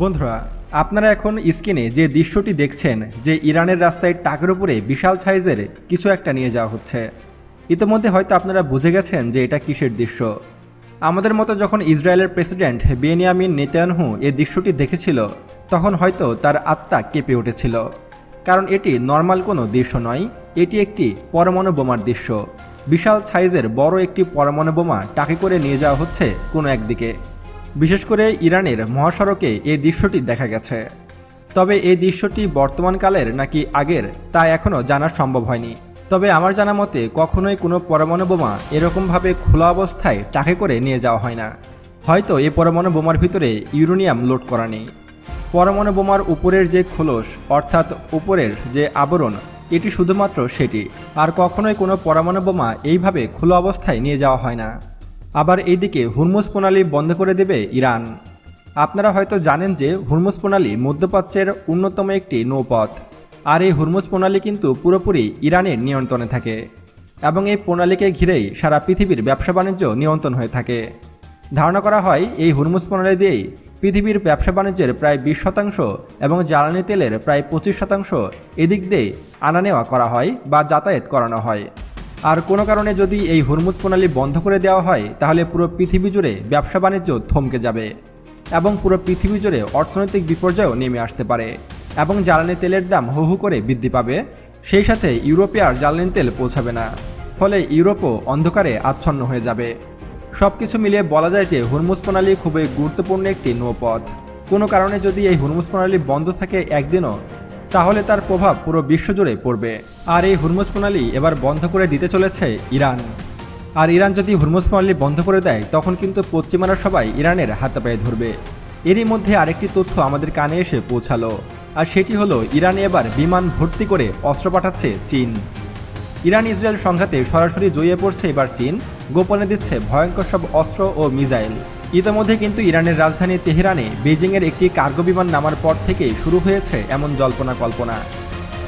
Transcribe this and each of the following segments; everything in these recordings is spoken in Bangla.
বন্ধুরা, আপনারা এখন স্ক্রিনে যে দৃশ্যটি দেখছেন, যে ইরানের রাস্তায় টাকের উপরে বিশাল সাইজের কিছু একটা নিয়ে যাওয়া হচ্ছে। ইতিমধ্যে হয়তো আপনারা বুঝে গেছেন যে এটা কিসের দৃশ্য। আমাদের মতো যখন ইসরায়েলের প্রেসিডেন্ট বেনিয়ামিন নেতানহু এই দৃশ্যটি দেখেছিল, তখন হয়তো তার আত্মা কেঁপে উঠেছিল। কারণ এটি নর্মাল কোনো দৃশ্য নয়, এটি একটি পরমাণু বোমার দৃশ্য। বিশাল সাইজের বড় একটি পরমাণু বোমা টাকে করে নিয়ে যাওয়া হচ্ছে কোনো একদিকে। বিশেষ করে ইরানের মহাসড়কে এই দৃশ্যটি দেখা গেছে। তবে এই দৃশ্যটি বর্তমানকালের নাকি আগের, তা এখনও জানা সম্ভব হয়নি। তবে আমার জানা মতে, কখনোই কোনো পরমাণু বোমা এরকমভাবে খোলা অবস্থায় টাকে করে নিয়ে যাওয়া হয় না। হয়তো এই পরমাণু বোমার ভিতরে ইউরেনিয়াম লোড করা নেই। পরমাণু বোমার উপরের যে খোলস, অর্থাৎ উপরের যে আবরণ, এটি শুধুমাত্র সেটি। আর কখনোই কোনো পরমাণু বোমা এইভাবে খোলা অবস্থায় নিয়ে যাওয়া হয় না। আবার এইদিকে হুরমুজ প্রণালী বন্ধ করে দেবে ইরান। আপনারা হয়তো জানেন যে হুরমুজ প্রণালী মধ্যপ্রাচ্যের অন্যতম একটি নৌপথ। আর এই হুরমুজ প্রণালী কিন্তু পুরোপুরি ইরানের নিয়ন্ত্রণে থাকে এবং এই প্রণালীকে ঘিরেই সারা পৃথিবীর ব্যবসা বাণিজ্য নিয়ন্ত্রণ হয়ে থাকে। ধারণা করা হয়, এই হুরমুজ প্রণালী দিয়েই পৃথিবীর ব্যবসা বাণিজ্যের প্রায় বিশ শতাংশ এবং জ্বালানি তেলের প্রায় পঁচিশ শতাংশ এদিক দিয়ে আনা নেওয়া করা হয় বা যাতায়াত করানো হয়। আর কোনো কারণে যদি এই হুরমুজ প্রণালী বন্ধ করে দেওয়া হয়, তাহলে পুরো পৃথিবী জুড়ে ব্যবসা বাণিজ্য থমকে যাবে এবং পুরো পৃথিবী জুড়ে অর্থনৈতিক বিপর্যয়ও নেমে আসতে পারে এবং জ্বালানি তেলের দাম হু হু করে বৃদ্ধি পাবে। সেই সাথে ইউরোপে আর জ্বালানি তেল পৌঁছাবে না, ফলে ইউরোপও অন্ধকারে আচ্ছন্ন হয়ে যাবে। সব কিছু মিলিয়ে বলা যায় যে হুরমুজ প্রণালী খুবই গুরুত্বপূর্ণ একটি নৌপথ। কোনো কারণে যদি এই হুরমুজ প্রণালী বন্ধ থাকে একদিনও তাহলে তার প্রভাব পুরো বিশ্বজুড়ে পড়বে। আর এই হুরমুজ প্রণালী এবার বন্ধ করে দিতে চলেছে ইরান। আর ইরান যদি হুরমুজ প্রণালী বন্ধ করে দেয়, তখন কিন্তু পশ্চিমারা সবাই ইরানের হাতে পায়ে ধরবে। এরই মধ্যে আরেকটি তথ্য আমাদের কানে এসে পৌঁছালো, আর সেটি হলো ইরানে এবার বিমান ভর্তি করে অস্ত্র পাঠাচ্ছে চীন। ইরান ইসরায়েল সংঘাতে সরাসরি জড়িয়ে পড়ছে এবার চীন, গোপনে দিচ্ছে ভয়ঙ্কর সব অস্ত্র ও মিসাইল। ইতিমধ্যে কিন্তু ইরানের রাজধানী তেহরানে বেজিংয়ের একটি কার্গো বিমান নামার পর থেকেই শুরু হয়েছে এমন জল্পনা কল্পনা।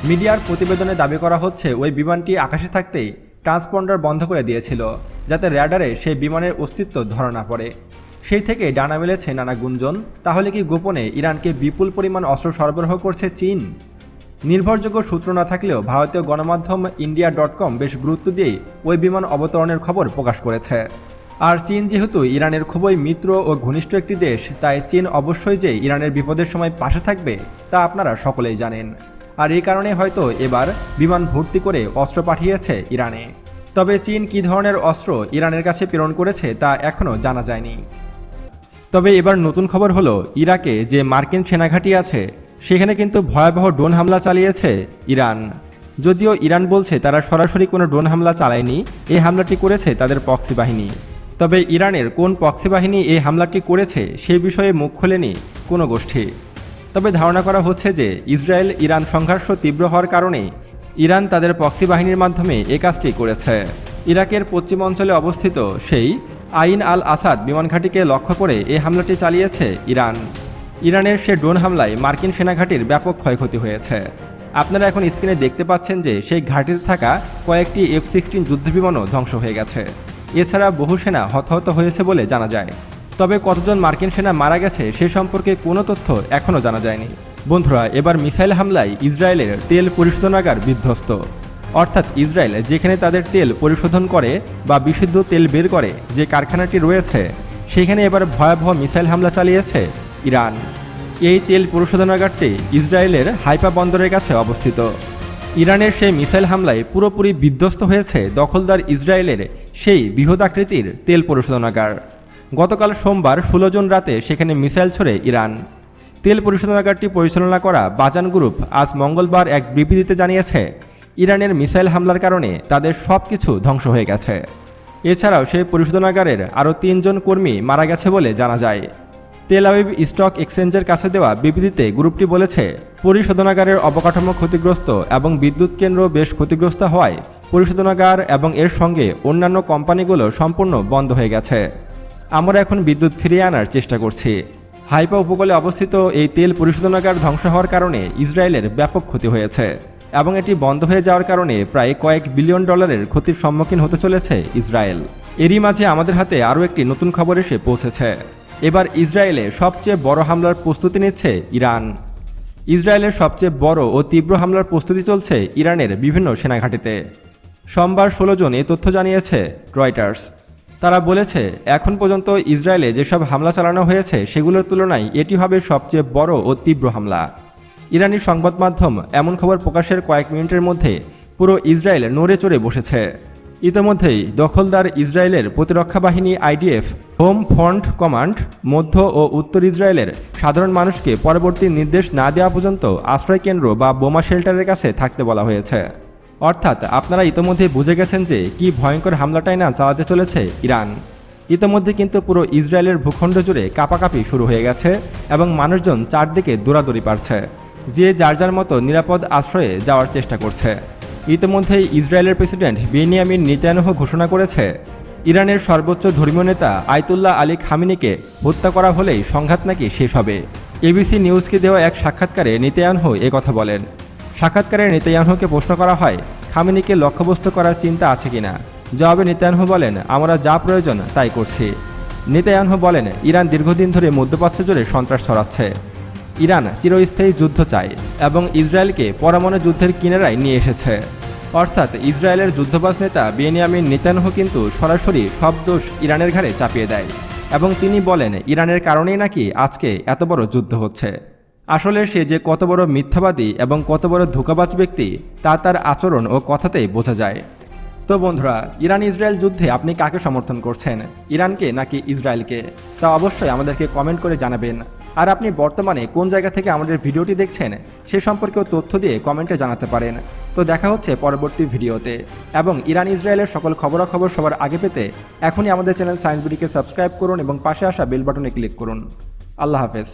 মিডিয়ার প্রতিবেদনে দাবি করা হচ্ছে, ওই বিমানটি আকাশে থাকতেই ট্রান্সপন্ডার বন্ধ করে দিয়েছিল, যাতে র্যাডারে সেই বিমানের অস্তিত্ব ধরা না পড়ে। সেই থেকে ডানা মেলেছে নানা গুঞ্জন, তাহলে কি গোপনে ইরানকে বিপুল পরিমাণ অস্ত্র সরবরাহ করছে চীন? নির্ভরযোগ্য সূত্র না থাকলেও ভারতীয় গণমাধ্যম ইন্ডিয়া ডট কম বেশ গুরুত্ব দিয়েই ওই বিমান অবতরণের খবর প্রকাশ করেছে। আর চীন যেহেতু ইরানের খুবই মিত্র ও ঘনিষ্ঠ একটি দেশ, তাই চীন অবশ্যই যে ইরানের বিপদের সময় পাশে থাকবে, তা আপনারা সকলেই জানেন। আর এই কারণে হয়তো এবার বিমান ভর্তি করে অস্ত্র পাঠিয়েছে ইরানে। তবে চীন কী ধরনের অস্ত্র ইরানের কাছে প্রেরণ করেছে, তা এখনও জানা যায়নি। তবে এবার নতুন খবর হলো, ইরাকে যে মার্কিন সেনাঘাঁটি আছে, সেখানে কিন্তু ভয়াবহ ড্রোন হামলা চালিয়েছে ইরান। যদিও ইরান বলছে, তারা সরাসরি কোনো ড্রোন হামলা চালায়নি, এই হামলাটি করেছে তাদের পক্সি বাহিনী। তবে ইরানের কোন পক্সি বাহিনী এই হামলাটি করেছে সে বিষয়ে মুখ খোলেনি কোনো গোষ্ঠী। তবে ধারণা করা হচ্ছে যে ইসরায়েল ইরান সংঘর্ষ তীব্র হওয়ার কারণে ইরান তাদের পক্সি বাহিনীর মাধ্যমে এ কাজটি করেছে। ইরাকের পশ্চিম অঞ্চলে অবস্থিত সেই আইন আল আসাদ বিমান ঘাঁটিকে লক্ষ্য করে এই হামলাটি চালিয়েছে ইরান। ইরানের সে ড্রোন হামলায় মার্কিন সেনাঘাঁটির ব্যাপক ক্ষয়ক্ষতি হয়েছে। আপনারা এখন স্ক্রিনে দেখতে পাচ্ছেন যে সেই ঘাঁটিতে থাকা কয়েকটি এফ সিক্সটিন যুদ্ধবিমানও ধ্বংস হয়ে গেছে। এছাড়া বহু সেনা হতাহত হয়েছে বলে জানা যায়। তবে কতজন মার্কিন সেনা মারা গেছে সে সম্পর্কে কোনো তথ্য এখনও জানা যায়নি। বন্ধুরা, এবার মিসাইল হামলায় ইসরায়েলের তেল পরিশোধনাগার বিধ্বস্ত। অর্থাৎ ইসরায়েল যেখানে তাদের তেল পরিশোধন করে বা বিশুদ্ধ তেল বের করে যে কারখানাটি রয়েছে, সেখানে এবার ভয়াবহ মিসাইল হামলা চালিয়েছে ইরান। এই তেল পরিশোধনাগারটি ইসরায়েলের হাইপা বন্দরের কাছে অবস্থিত। ইরানের সেই মিসাইল হামলায় পুরোপুরি বিধ্বস্ত হয়েছে দখলদার ইসরায়েলের সেই বৃহদাকৃতির তেল পরিশোধনাগার। গতকাল সোমবার ষোলো জুন রাতে সেখানে মিসাইল ছড়ে ইরান। তেল পরিশোধনাগারটি পরিচালনা করা বাজান গ্রুপ আজ মঙ্গলবার এক বিবৃতিতে জানিয়েছে, ইরানের মিসাইল হামলার কারণে তাদের সব কিছু ধ্বংস হয়ে গেছে। এছাড়াও সেই পরিশোধনাগারের আরও তিনজন কর্মী মারা গেছে বলে জানা যায়। তেল আবিব স্টক এক্সচেঞ্জের কাছে দেওয়া বিবৃতিতে গ্রুপটি বলেছে, পরিশোধনাগারের অবকাঠামো ক্ষতিগ্রস্ত এবং বিদ্যুৎ কেন্দ্র বেশ ক্ষতিগ্রস্ত হওয়ায় পরিশোধনাগার এবং এর সঙ্গে অন্যান্য কোম্পানিগুলো সম্পূর্ণ বন্ধ হয়ে গেছে। আমরা এখন বিদ্যুৎ ফিরিয়ে আনার চেষ্টা করছি। হাইপা উপকূলে অবস্থিত এই তেল পরিশোধনাগার ধ্বংস হওয়ার কারণে ইসরায়েলের ব্যাপক ক্ষতি হয়েছে এবং এটি বন্ধ হয়ে যাওয়ার কারণে প্রায় কয়েক বিলিয়ন ডলারের ক্ষতির সম্মুখীন হতে চলেছে ইসরায়েল। এরই মাঝে আমাদের হাতে আরও একটি নতুন খবর এসে পৌঁছেছে। এবার ইসরায়েলে সবচেয়ে বড় হামলার প্রস্তুতি নিচ্ছে ইরান। ইসরায়েলের সবচেয়ে বড় ও তীব্র হামলার প্রস্তুতি চলছে ইরানের বিভিন্ন সেনাঘাঁটিতে। সোমবার ষোলো জন এই তথ্য জানিয়েছে রয়টার্স। তারা বলেছে, এখন পর্যন্ত ইসরায়েলে যেসব হামলা চালানো হয়েছে সেগুলোর তুলনায় এটি হবে সবচেয়ে বড় ও তীব্র হামলা। ইরানি সংবাদ মাধ্যম এমন খবর প্রকাশের কয়েক মিনিটের মধ্যে পুরো ইসরায়েল নড়ে চড়ে বসেছে। ইতোমধ্যেই দখলদার ইসরায়েলের প্রতিরক্ষা বাহিনী আইডিএফ, হোম ফ্রন্ট কমান্ড, মধ্য ও উত্তর ইসরায়েলের সাধারণ মানুষকে পরবর্তী নির্দেশ না দেওয়া পর্যন্ত আশ্রয়কেন্দ্র বা বোমা শেল্টারের কাছে থাকতে বলা হয়েছে। অর্থাৎ আপনারা ইতোমধ্যে বুঝে গেছেন যে কি ভয়ঙ্কর হামলাটাই না চালাতে চলেছে ইরান। ইতোমধ্যে কিন্তু পুরো ইসরায়েলের ভূখণ্ড জুড়ে কাপাকাপি শুরু হয়ে গেছে এবং মানুষজন চারদিকে দৌড়াদৌড়ি পারছে, যে যার যার মতো নিরাপদ আশ্রয়ে যাওয়ার চেষ্টা করছে। ইতিমধ্যেই ইসরায়েলের প্রেসিডেন্ট বেনিয়ামিন নেতায়ানহ ঘোষণা করেছে, ইরানের সর্বোচ্চ ধর্মীয় নেতা আয়তুল্লাহ আলী খামিনিকে হত্যা করা হলেই সংঘাত নাকি শেষ হবে। এবিসি নিউজকে দেওয়া এক সাক্ষাৎকারে নেতায়ানহ কথা বলেন। সাক্ষাৎকারে নেতায়ানহুকে প্রশ্ন করা হয়, খামিনিকে লক্ষ্যবস্তু করার চিন্তা আছে কিনা? জবাবে নেতায়ানহু বলেন, আমরা যা প্রয়োজন তাই করছি। নেতায়ানহু বলেন, ইরান দীর্ঘদিন ধরে মধ্যপ্রাচ্য জুড়ে সন্ত্রাস ছড়াচ্ছে। ইরান চিরস্থায়ী যুদ্ধ চায় এবং ইসরায়েলকে পরমাণু যুদ্ধের কিনারায় নিয়ে এসেছে। অর্থাৎ ইসরায়েলের যুদ্ধবাজ নেতা বেনিয়ামিন নেতানহু কিন্তু সরাসরি সব দোষ ইরানের ঘাড়ে চাপিয়ে দেয় এবং তিনি বলেন, ইরানের কারণেই নাকি আজকে এত বড় যুদ্ধ হচ্ছে। আসলে সে যে কত বড় মিথ্যাবাদী এবং কত বড় ধোকাবাজ ব্যক্তি, তা তার আচরণ ও কথাতেই বোঝা যায়। তো বন্ধুরা ইরান ইসরায়েল যুদ্ধে আপনি কাকে সমর্থন করছেন? ইরানকে নাকি ইসরায়েলকে? তা অবশ্যই আমাদেরকে কমেন্ট করে জানাবেন। আর আপনি বর্তমানে কোন জায়গা থেকে আমাদের ভিডিওটি দেখছেন সে সম্পর্কেও তথ্য দিয়ে কমেন্টে জানাতে পারেন। তো দেখা হচ্ছে পরবর্তী ভিডিওতে। এবং ইরান ইসরায়েলের সকল খবরাখবর সবার আগে পেতে এখনই আমাদের চ্যানেল সায়েন্স বিডিকে সাবস্ক্রাইব করুন এবং পাশে আসা বেল বাটনে ক্লিক করুন। আল্লাহ হাফেজ।